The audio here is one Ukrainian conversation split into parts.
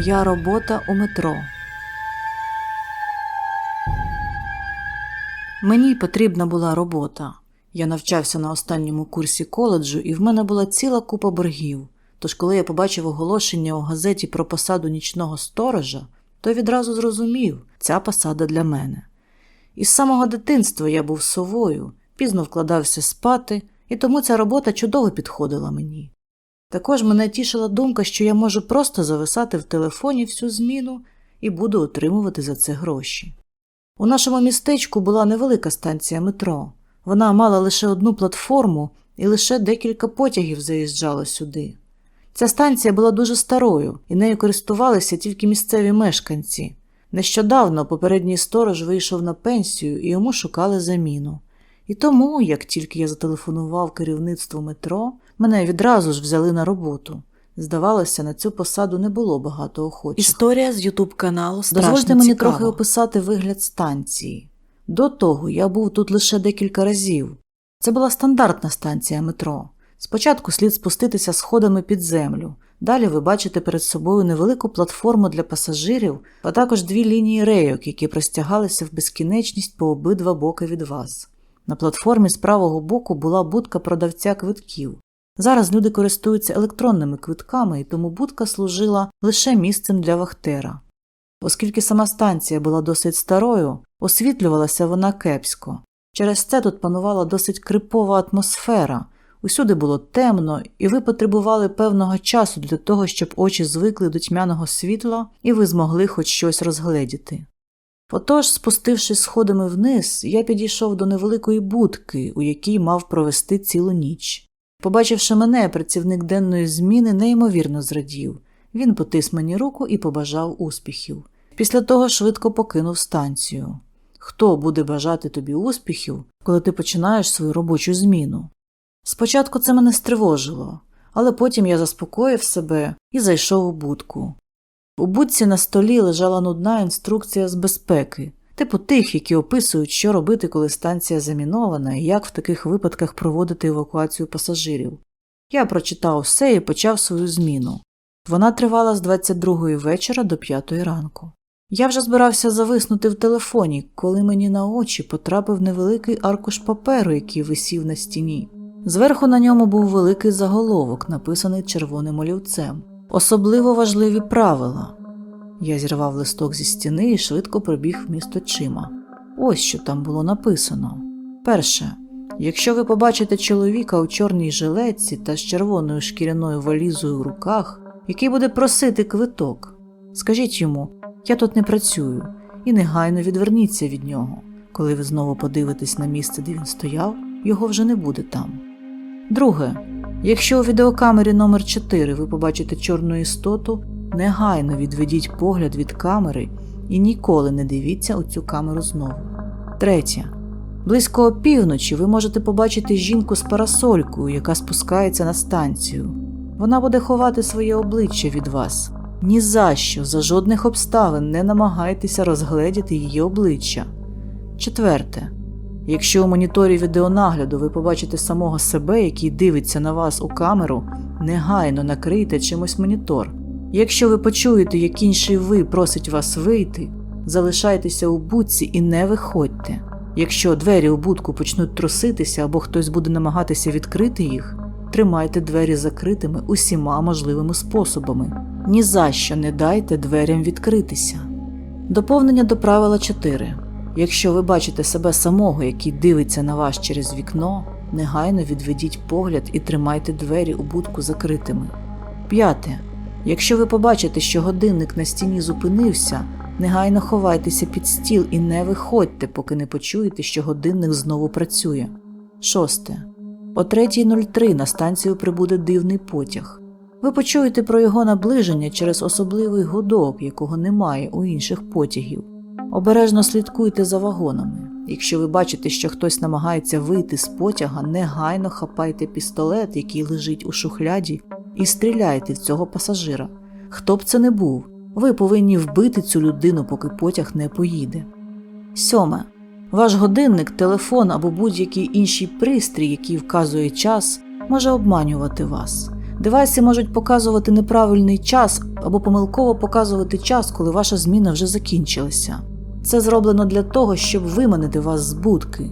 Моя робота у метро. Мені потрібна була робота. Я навчався на останньому курсі коледжу, і в мене була ціла купа боргів. Тож, коли я побачив оголошення у газеті про посаду нічного сторожа, то відразу зрозумів, ця посада для мене. Із самого дитинства я був совою, пізно вкладався спати, і тому ця робота чудово підходила мені. Також мене тішила думка, що я можу просто зависати в телефоні всю зміну і буду отримувати за це гроші. У нашому містечку була невелика станція метро. Вона мала лише одну платформу і лише декілька потягів заїжджало сюди. Ця станція була дуже старою, і нею користувалися тільки місцеві мешканці. Нещодавно попередній сторож вийшов на пенсію і йому шукали заміну. І тому, як тільки я зателефонував керівництву метро, мене відразу ж взяли на роботу. Здавалося, на цю посаду не було багато охочих. Історія з Ютуб каналу страшно Дозвольте мені трохи описати вигляд станції. До того я був тут лише декілька разів. Це була стандартна станція метро. Спочатку слід спуститися сходами під землю. Далі ви бачите перед собою невелику платформу для пасажирів, а також дві лінії рейок, які простягалися в безкінечність по обидва боки від вас. На платформі з правого боку була будка продавця квитків. Зараз люди користуються електронними квитками, і тому будка служила лише місцем для вахтера. Оскільки сама станція була досить старою, освітлювалася вона кепсько. Через це тут панувала досить крипова атмосфера. Усюди було темно, і ви потребували певного часу для того, щоб очі звикли до тьмяного світла, і ви змогли хоч щось розгледіти. Отож, спустившись сходами вниз, я підійшов до невеликої будки, у якій мав провести цілу ніч. Побачивши мене, працівник денної зміни неймовірно зрадів. Він потис мені руку і побажав успіхів. Після того швидко покинув станцію. Хто буде бажати тобі успіхів, коли ти починаєш свою робочу зміну? Спочатку це мене стривожило, але потім я заспокоїв себе і зайшов у будку. У будці на столі лежала нудна інструкція з безпеки, типу тих, які описують, що робити, коли станція замінована, і як в таких випадках проводити евакуацію пасажирів. Я прочитав все і почав свою зміну. Вона тривала з 22-ї вечора до 5 ранку. Я вже збирався зависнути в телефоні, коли мені на очі потрапив невеликий аркуш паперу, який висів на стіні. Зверху на ньому був великий заголовок, написаний червоним олівцем. Особливо важливі правила. Я зірвав листок зі стіни і швидко пробіг вміст очима. Ось що там було написано. Перше. Якщо ви побачите чоловіка у чорній жилетці та з червоною шкіряною валізою в руках, який буде просити квиток, скажіть йому, я тут не працюю, і негайно відверніться від нього. Коли ви знову подивитесь на місце, де він стояв, його вже не буде там. Друге, якщо у відеокамері номер 4 ви побачите чорну істоту, негайно відведіть погляд від камери і ніколи не дивіться у цю камеру знову. Третє. Близько опівночі ви можете побачити жінку з парасолькою, яка спускається на станцію. Вона буде ховати своє обличчя від вас. Ні за що, за жодних обставин не намагайтеся розгледіти її обличчя. Четверте. Якщо у моніторі відеонагляду ви побачите самого себе, який дивиться на вас у камеру, негайно накрийте чимось монітор. Якщо ви почуєте, як інший ви просить вас вийти, залишайтеся у будці і не виходьте. Якщо двері у будку почнуть труситися або хтось буде намагатися відкрити їх, тримайте двері закритими усіма можливими способами. Ні за що не дайте дверям відкритися. Доповнення до правила 4. Якщо ви бачите себе самого, який дивиться на вас через вікно, негайно відведіть погляд і тримайте двері у будку закритими. П'яте. Якщо ви побачите, що годинник на стіні зупинився, негайно ховайтеся під стіл і не виходьте, поки не почуєте, що годинник знову працює. Шосте. О 3.03 на станцію прибуде дивний потяг. Ви почуєте про його наближення через особливий гудок, якого немає у інших потягів. Обережно слідкуйте за вагонами. Якщо ви бачите, що хтось намагається вийти з потяга, негайно хапайте пістолет, який лежить у шухляді, і стріляйте в цього пасажира. Хто б це не був, ви повинні вбити цю людину, поки потяг не поїде. Сьоме. Ваш годинник, телефон або будь-який інший пристрій, який вказує час, може обманювати вас. Девайси можуть показувати неправильний час або помилково показувати час, коли ваша зміна вже закінчилася. Це зроблено для того, щоб виманити вас з будки.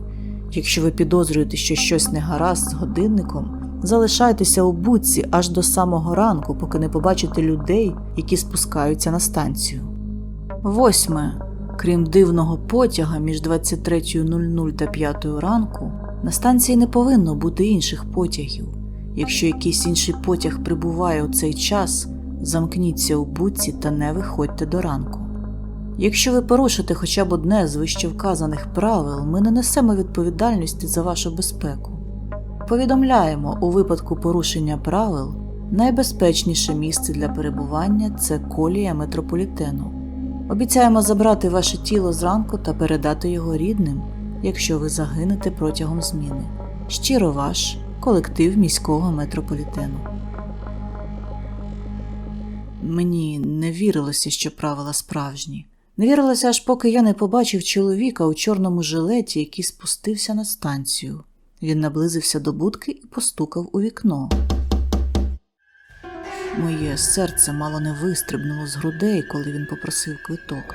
Якщо ви підозрюєте, що щось не гаразд з годинником, залишайтеся у будці аж до самого ранку, поки не побачите людей, які спускаються на станцію. Восьме. Крім дивного потяга між 23.00 та 5 ранку, на станції не повинно бути інших потягів. Якщо якийсь інший потяг прибуває у цей час, замкніться у будці та не виходьте до ранку. Якщо ви порушите хоча б одне з вищевказаних правил, ми не несемо відповідальності за вашу безпеку. Повідомляємо, у випадку порушення правил найбезпечніше місце для перебування це колія метрополітену. Обіцяємо забрати ваше тіло зранку та передати його рідним, якщо ви загинете протягом зміни. Щиро ваш колектив міського метрополітену. Мені не вірилося, що правила справжні. Не вірилося, аж поки я не побачив чоловіка у чорному жилеті, який спустився на станцію. Він наблизився до будки і постукав у вікно. Моє серце мало не вистрибнуло з грудей, коли він попросив квиток.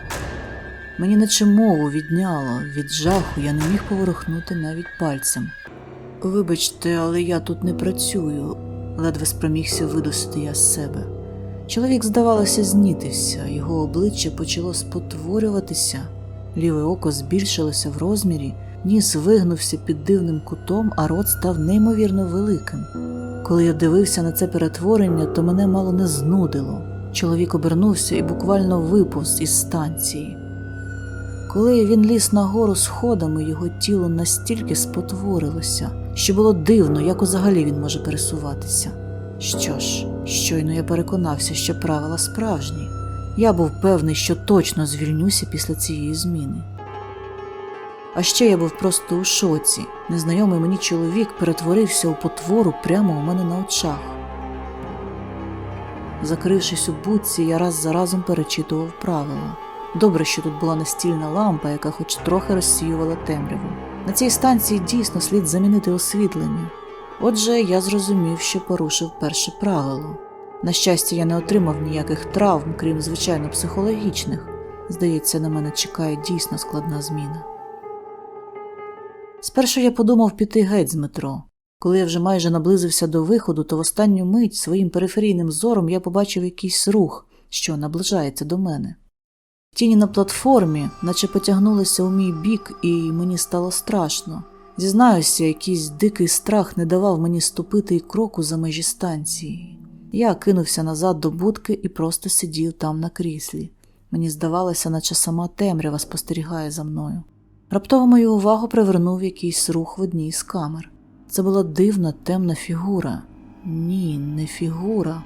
Мені наче мову відняло, від жаху я не міг поворухнути навіть пальцем. Вибачте, але я тут не працюю, ледве спромігся видусити я з себе. Чоловік, здавалося, знітився, його обличчя почало спотворюватися, ліве око збільшилося в розмірі, ніс вигнувся під дивним кутом, а рот став неймовірно великим. Коли я дивився на це перетворення, то мене мало не знудило. Чоловік обернувся і буквально виповз із станції. Коли він ліз нагору сходами, його тіло настільки спотворилося, що було дивно, як взагалі він може пересуватися. Що ж, щойно я переконався, що правила справжні. Я був певний, що точно звільнюся після цієї зміни. А ще я був просто у шоці. Незнайомий мені чоловік перетворився у потвору прямо у мене на очах. Закрившись у будці, я раз за разом перечитував правила. Добре, що тут була настільна лампа, яка хоч трохи розсіювала темряву. На цій станції дійсно слід замінити освітлення. Отже, я зрозумів, що порушив перше правило. На щастя, я не отримав ніяких травм, крім звичайно психологічних. Здається, на мене чекає дійсно складна зміна. Спершу я подумав піти геть з метро. Коли я вже майже наблизився до виходу, то в останню мить своїм периферійним зором я побачив якийсь рух, що наближається до мене. Тіні на платформі, наче потягнулися у мій бік, і мені стало страшно. Зізнаюся, якийсь дикий страх не давав мені ступити й кроку за межі станції. Я кинувся назад до будки і просто сидів там на кріслі. Мені здавалося, наче сама темрява спостерігає за мною. Раптово мою увагу привернув якийсь рух в одній з камер. Це була дивна темна фігура. Ні, не фігура.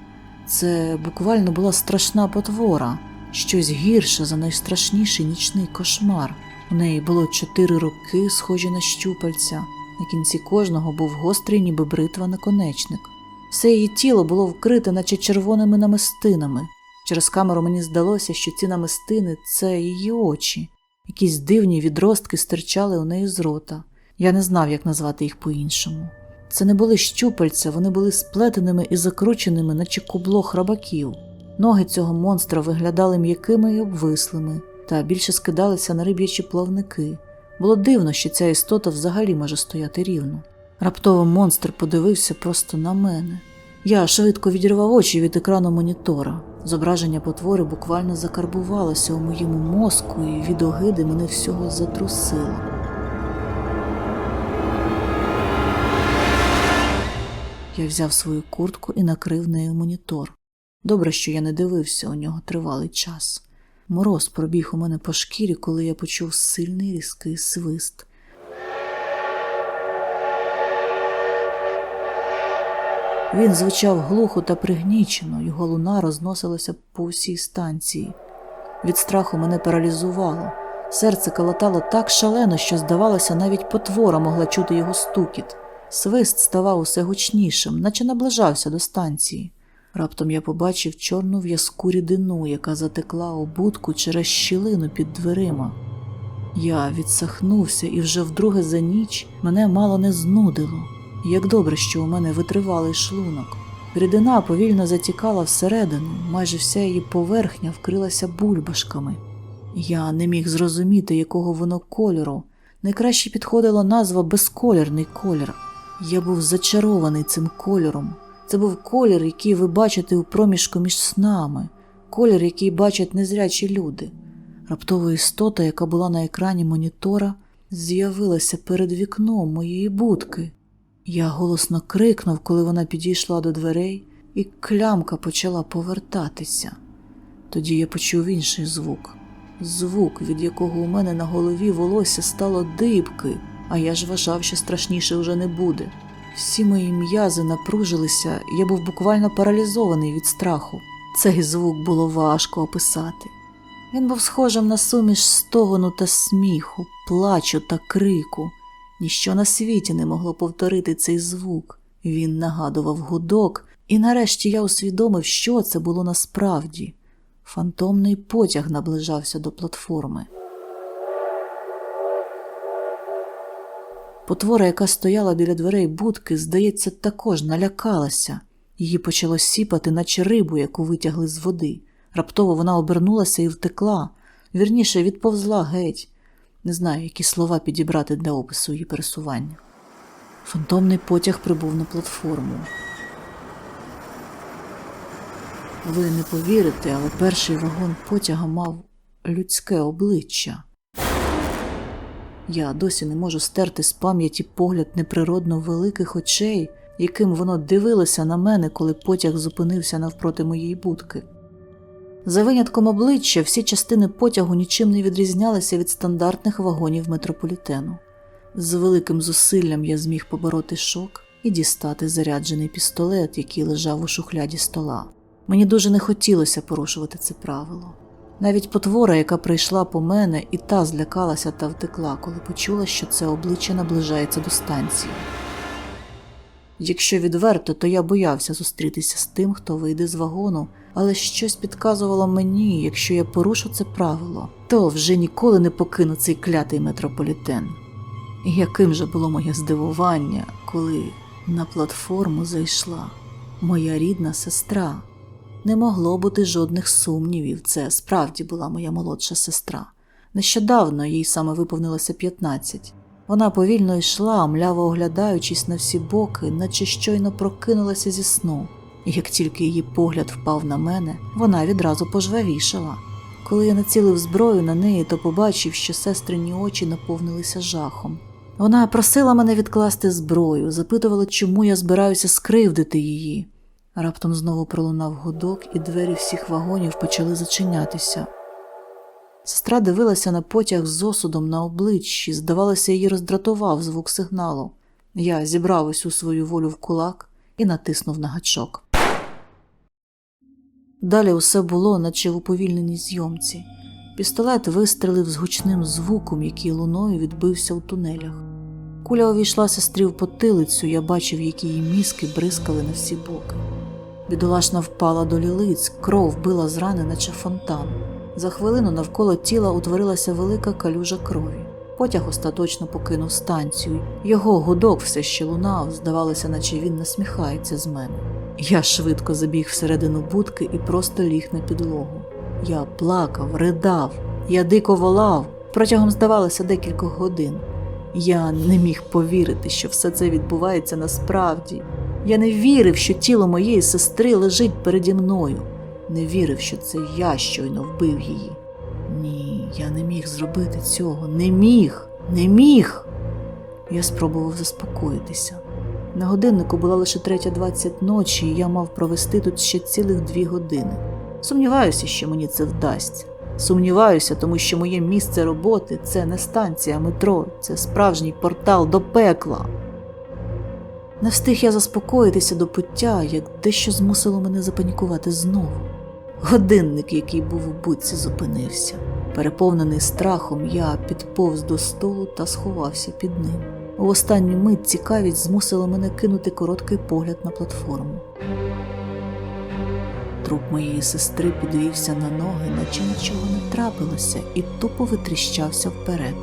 Це буквально була страшна потвора, щось гірше за найстрашніший нічний кошмар. У неї було чотири руки, схожі на щупальця. На кінці кожного був гострий, ніби бритва наконечник. Все її тіло було вкрите, наче червоними намистинами. Через камеру мені здалося, що ці намистини це її очі. Якісь дивні відростки стирчали у неї з рота. Я не знав, як назвати їх по-іншому. Це не були щупальця, вони були сплетеними і закрученими, наче кубло храбаків. Ноги цього монстра виглядали м'якими і обвислими, та більше скидалися на риб'ячі плавники. Було дивно, що ця істота взагалі може стояти рівно. Раптово монстр подивився просто на мене. Я швидко відірвав очі від екрану монітора. Зображення потвори буквально закарбувалося у моєму мозку, і від огиди мене всього затрусило. Я взяв свою куртку і накрив нею монітор. Добре, що я не дивився у нього тривалий час. Мороз пробіг у мене по шкірі, коли я почув сильний різкий свист. Він звучав глухо та пригнічено, його луна розносилася по всій станції. Від страху мене паралізувало. Серце калатало так шалено, що, здавалося, навіть потвора могла чути його стукіт. Свист ставав усе гучнішим, наче наближався до станції. Раптом я побачив чорну в'язку рідину, яка затекла у будку через щілину під дверима. Я відсахнувся, і вже вдруге за ніч мене мало не знудило. Як добре, що у мене витривалий шлунок. Рідина повільно затікала всередину, майже вся її поверхня вкрилася бульбашками. Я не міг зрозуміти, якого воно кольору. Найкраще підходила назва безколірний колір. Я був зачарований цим кольором. Це був колір, який ви бачите у проміжку між снами, колір, який бачать незрячі люди. Раптова істота, яка була на екрані монітора, з'явилася перед вікном моєї будки. Я голосно крикнув, коли вона підійшла до дверей, і клямка почала повертатися. Тоді я почув інший звук звук, від якого у мене на голові волосся стало дибки, а я ж вважав, що страшніше вже не буде. Всі мої м'язи напружилися, я був буквально паралізований від страху. Цей звук було важко описати. Він був схожим на суміш стогону та сміху, плачу та крику. Ніщо на світі не могло повторити цей звук. Він нагадував гудок, і нарешті я усвідомив, що це було насправді. Фантомний потяг наближався до платформи. Потвора, яка стояла біля дверей будки, здається, також налякалася. Її почало сіпати, наче рибу, яку витягли з води. Раптово вона обернулася і втекла, вірніше відповзла геть. Не знаю, які слова підібрати для опису її пересування. Фантомний потяг прибув на платформу. Ви не повірите, але перший вагон потяга мав людське обличчя. Я досі не можу стерти з пам'яті погляд неприродно великих очей, яким воно дивилося на мене, коли потяг зупинився навпроти моєї будки. За винятком обличчя, всі частини потягу нічим не відрізнялися від стандартних вагонів метрополітену. З великим зусиллям я зміг побороти шок і дістати заряджений пістолет, який лежав у шухляді стола. Мені дуже не хотілося порушувати це правило. Навіть потвора, яка прийшла по мене, і та злякалася та втекла, коли почула, що це обличчя наближається до станції. Якщо відверто, то я боявся зустрітися з тим, хто вийде з вагону, але щось підказувало мені, якщо я порушу це правило, то вже ніколи не покину цей клятий метрополітен. Яким же було моє здивування, коли на платформу зайшла моя рідна сестра. Не могло бути жодних сумнівів, це справді була моя молодша сестра. Нещодавно їй саме виповнилося 15. Вона повільно йшла, мляво оглядаючись на всі боки, наче щойно прокинулася зі сну. І як тільки її погляд впав на мене, вона відразу пожвавішала. Коли я націлив зброю на неї, то побачив, що сестрині очі наповнилися жахом. Вона просила мене відкласти зброю, запитувала, чому я збираюся скривдити її. Раптом знову пролунав гудок, і двері всіх вагонів почали зачинятися. Сестра дивилася на потяг з осудом на обличчі, здавалося, її роздратував звук сигналу. Я зібрав усю свою волю в кулак і натиснув на гачок. Далі усе було, наче в уповільненій зйомці. Пістолет вистрелив з гучним звуком, який луною відбився у тунелях. Куля увійшла сестрі в потилицю, я бачив, які її мізки бризкали на всі боки. Бідолашна впала до лілиць, кров била з рани, наче фонтан. За хвилину навколо тіла утворилася велика калюжа крові. Потяг остаточно покинув станцію. Його гудок все ще лунав, здавалося, наче він насміхається з мене. Я швидко забіг всередину будки і просто ліг на підлогу. Я плакав, ридав, я дико волав протягом, здавалося, декількох годин. Я не міг повірити, що все це відбувається насправді. Я не вірив, що тіло моєї сестри лежить переді мною, не вірив, що це я щойно вбив її. Ні, я не міг зробити цього, не міг, не міг. Я спробував заспокоїтися. На годиннику була лише третя двадцять ночі, і я мав провести тут ще цілих дві години. Сумніваюся, що мені це вдасться. Сумніваюся, тому що моє місце роботи це не станція метро, це справжній портал до пекла. Не встиг я заспокоїтися до пуття, як дещо змусило мене запанікувати знову. Годинник, який був у будці, зупинився. Переповнений страхом, я підповз до столу та сховався під ним. У останню мить цікавість змусила мене кинути короткий погляд на платформу. Труп моєї сестри підвівся на ноги, наче нічого не трапилося, і тупо витріщався вперед.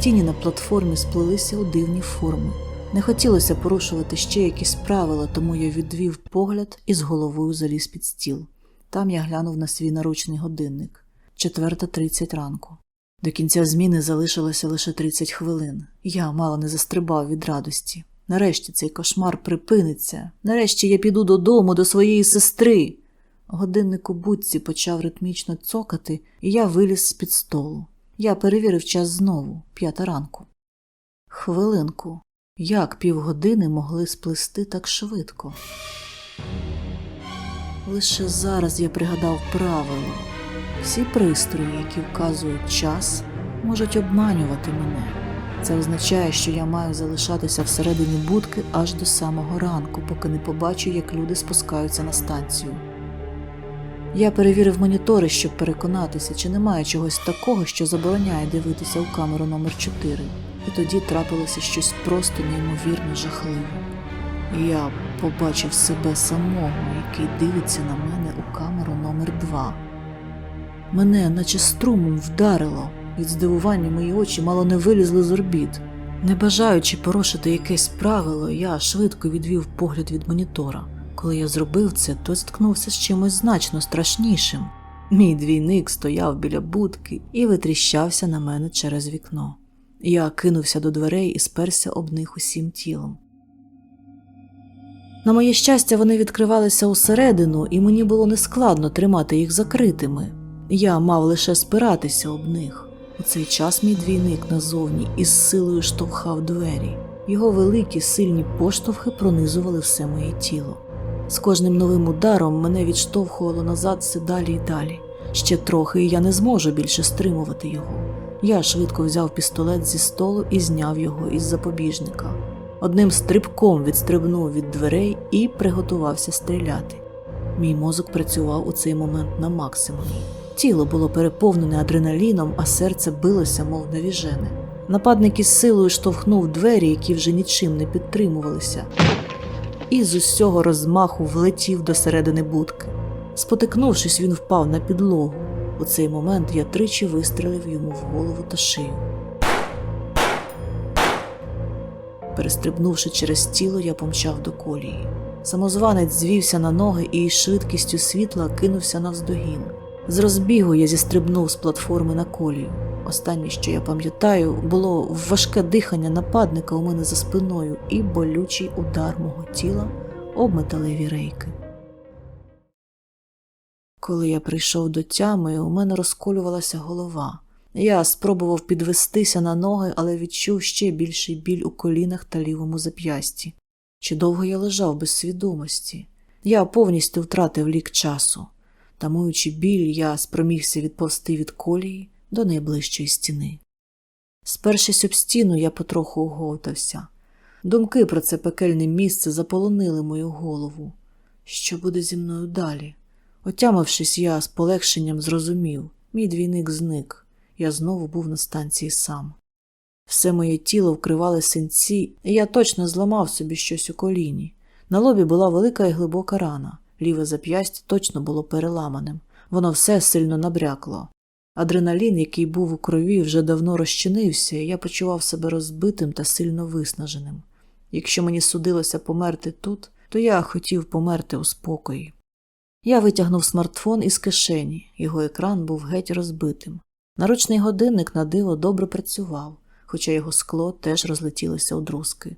Тіні на платформі сплелися у дивні форми. Не хотілося порушувати ще якісь правила, тому я відвів погляд і з головою заліз під стіл. Там я глянув на свій наручний годинник. Четверта тридцять ранку. До кінця зміни залишилося лише 30 хвилин. Я мало не застрибав від радості. Нарешті цей кошмар припиниться. Нарешті я піду додому до своєї сестри. Годинник у будці почав ритмічно цокати, і я виліз з-під столу. Я перевірив час знову, п'ята ранку. Хвилинку. Як півгодини могли сплисти так швидко? Лише зараз я пригадав правило. Всі пристрої, які вказують час, можуть обманювати мене. Це означає, що я маю залишатися всередині будки аж до самого ранку, поки не побачу, як люди спускаються на станцію. Я перевірив монітори, щоб переконатися, чи немає чогось такого, що забороняє дивитися у камеру номер 4 і тоді трапилося щось просто неймовірно жахливе. Я побачив себе самого, який дивиться на мене у камеру номер 2 Мене, наче струмом, вдарило. Від здивування мої очі мало не вилізли з орбіт. Не бажаючи порушити якесь правило, я швидко відвів погляд від монітора. Коли я зробив це, то зіткнувся з чимось значно страшнішим. Мій двійник стояв біля будки і витріщався на мене через вікно. Я кинувся до дверей і сперся об них усім тілом. На моє щастя, вони відкривалися усередину, і мені було нескладно тримати їх закритими. Я мав лише спиратися об них. У цей час мій двійник назовні із силою штовхав двері. Його великі сильні поштовхи пронизували все моє тіло. З кожним новим ударом мене відштовхувало назад все далі й далі. Ще трохи, і я не зможу більше стримувати його. Я швидко взяв пістолет зі столу і зняв його із запобіжника. Одним стрибком відстрибнув від дверей і приготувався стріляти. Мій мозок працював у цей момент на максимумі. Тіло було переповнене адреналіном, а серце билося, мов навіжене. Нападник із силою штовхнув двері, які вже нічим не підтримувалися, і з усього розмаху влетів до середини будки. Спотикнувшись, він впав на підлогу. У цей момент я тричі вистрелив йому в голову та шию. Перестрибнувши через тіло, я помчав до колії. Самозванець звівся на ноги і швидкістю світла кинувся навздогін. З розбігу я зістрибнув з платформи на колію. Останнє, що я пам'ятаю, було важке дихання нападника у мене за спиною і болючий удар мого тіла об металеві рейки. Коли я прийшов до тями, у мене розколювалася голова. Я спробував підвестися на ноги, але відчув ще більший біль у колінах та лівому зап'ясті. Чи довго я лежав без свідомості? Я повністю втратив лік часу. Тамуючи біль, я спромігся відповсти від колії до найближчої стіни. Спершись об стіну, я потроху оговтався. Думки про це пекельне місце заполонили мою голову. Що буде зі мною далі? Отямившись, я з полегшенням зрозумів мій двійник зник. Я знову був на станції сам. Все моє тіло вкривали синці, і я точно зламав собі щось у коліні. На лобі була велика і глибока рана, ліве зап'ястя точно було переламаним, воно все сильно набрякло. Адреналін, який був у крові, вже давно розчинився, і я почував себе розбитим та сильно виснаженим. Якщо мені судилося померти тут, то я хотів померти у спокої. Я витягнув смартфон із кишені, його екран був геть розбитим. Наручний годинник на диво добре працював, хоча його скло теж розлетілося у друзки.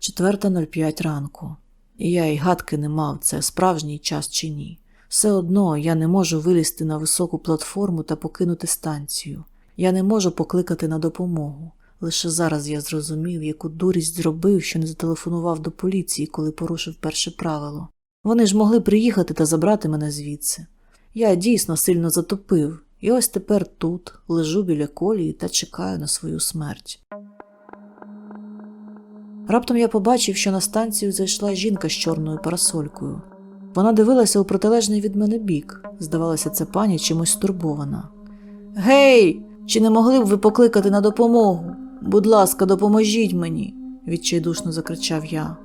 4.05 ранку. І я й гадки не мав, це справжній час чи ні. Все одно я не можу вилізти на високу платформу та покинути станцію. Я не можу покликати на допомогу. Лише зараз я зрозумів, яку дурість зробив, що не зателефонував до поліції, коли порушив перше правило. Вони ж могли приїхати та забрати мене звідси. Я дійсно сильно затопив, і ось тепер тут лежу біля колії та чекаю на свою смерть. Раптом я побачив, що на станцію зайшла жінка з чорною парасолькою. Вона дивилася у протилежний від мене бік. Здавалося, це пані чимось стурбована. Гей, чи не могли б ви покликати на допомогу? Будь ласка, допоможіть мені, відчайдушно закричав я.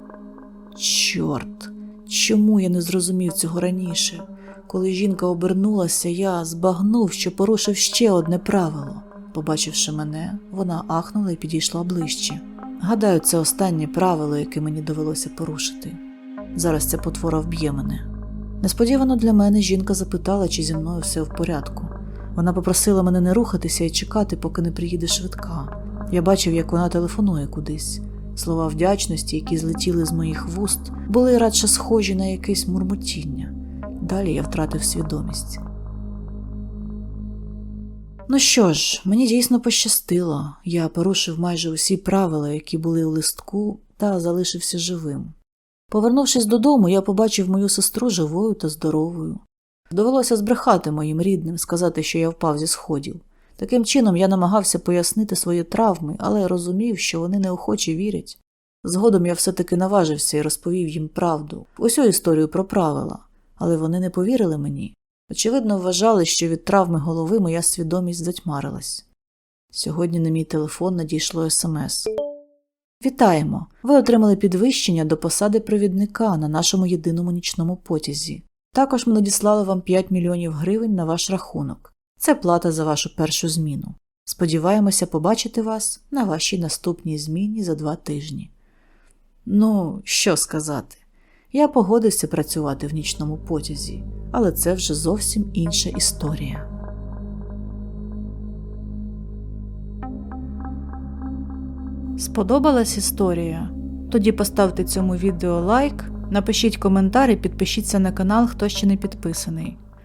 Чорт, чому я не зрозумів цього раніше? Коли жінка обернулася, я збагнув, що порушив ще одне правило. Побачивши мене, вона ахнула і підійшла ближче. Гадаю, це останнє правило, яке мені довелося порушити. Зараз ця потвора вб'є мене. Несподівано для мене жінка запитала, чи зі мною все в порядку. Вона попросила мене не рухатися і чекати, поки не приїде швидка. Я бачив, як вона телефонує кудись. Слова вдячності, які злетіли з моїх вуст, були радше схожі на якесь мурмотіння. Далі я втратив свідомість. Ну що ж, мені дійсно пощастило. Я порушив майже усі правила, які були у листку, та залишився живим. Повернувшись додому, я побачив мою сестру живою та здоровою. Довелося збрехати моїм рідним, сказати, що я впав зі сходів. Таким чином я намагався пояснити свої травми, але розумів, що вони неохоче вірять. Згодом я все-таки наважився і розповів їм правду, усю історію про правила, але вони не повірили мені. Очевидно, вважали, що від травми голови моя свідомість затьмарилась. Сьогодні на мій телефон надійшло смс. Вітаємо! Ви отримали підвищення до посади провідника на нашому єдиному нічному потязі. Також ми надіслали вам 5 мільйонів гривень на ваш рахунок. Це плата за вашу першу зміну. Сподіваємося побачити вас на вашій наступній зміні за два тижні. Ну, що сказати? Я погодився працювати в нічному потязі, але це вже зовсім інша історія. Сподобалась історія? Тоді поставте цьому відео лайк, напишіть коментар і підпишіться на канал, хто ще не підписаний.